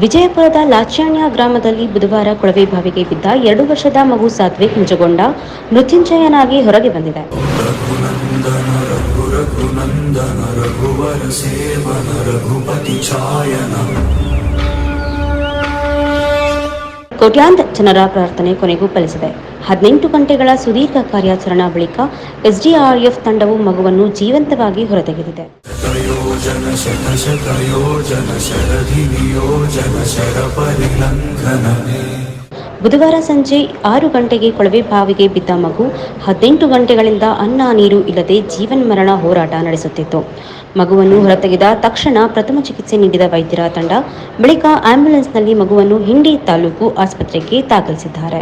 ವಿಜಯಪುರದ ಲಾಚಾಣ್ಯ ಗ್ರಾಮದಲ್ಲಿ ಬುಧವಾರ ಕೊಳವೆ ಬಾವಿಗೆ ಬಿದ್ದ ಎರಡು ವರ್ಷದ ಮಗು ಸಾತ್ವಿಕ್ ಮುಜಗೊಂಡ ಮೃತ್ಯುಂಜಯನಾಗಿ ಹೊರಗೆ ಬಂದಿದೆ. ಕೋಟ್ಯಾಂತ ಜನರ ಪ್ರಾರ್ಥನೆ ಕೊನೆಗೂ ಫಲಿಸಿದೆ. ಹದಿನೆಂಟು ಗಂಟೆಗಳ ಸುದೀರ್ಘ ಕಾರ್ಯಾಚರಣಾ ಬಳಿಕ ಎಸ್ಡಿಆರ್ಎಫ್ ತಂಡವು ಮಗುವನ್ನು ಜೀವಂತವಾಗಿ ಹೊರತೆಗೆದಿದೆ. ಶರಧಿ ನಿಯೋಜನ ಶರ ಪರಿಲಂಘನಮೇ ಬುಧವಾರ ಸಂಜೆ ಆರು ಗಂಟೆಗೆ ಕೊಳವೆ ಬಾವಿಗೆ ಬಿದ್ದ ಮಗು ಹದಿನೆಂಟು ಗಂಟೆಗಳಿಂದ ಅನ್ನ ನೀರು ಇಲ್ಲದೆ ಜೀವನ್ ಮರಣ ಹೋರಾಟ ನಡೆಸುತ್ತಿತ್ತು. ಮಗುವನ್ನು ಹೊರತೆಗೆದ ತಕ್ಷಣ ಪ್ರಥಮ ಚಿಕಿತ್ಸೆ ನೀಡಿದ ವೈದ್ಯರ ತಂಡ, ಬಳಿಕ ಆಂಬ್ಯುಲೆನ್ಸ್ನಲ್ಲಿ ಮಗುವನ್ನು ಹಿಂಡಿ ತಾಲೂಕು ಆಸ್ಪತ್ರೆಗೆ ದಾಖಲಿಸಿದ್ದಾರೆ.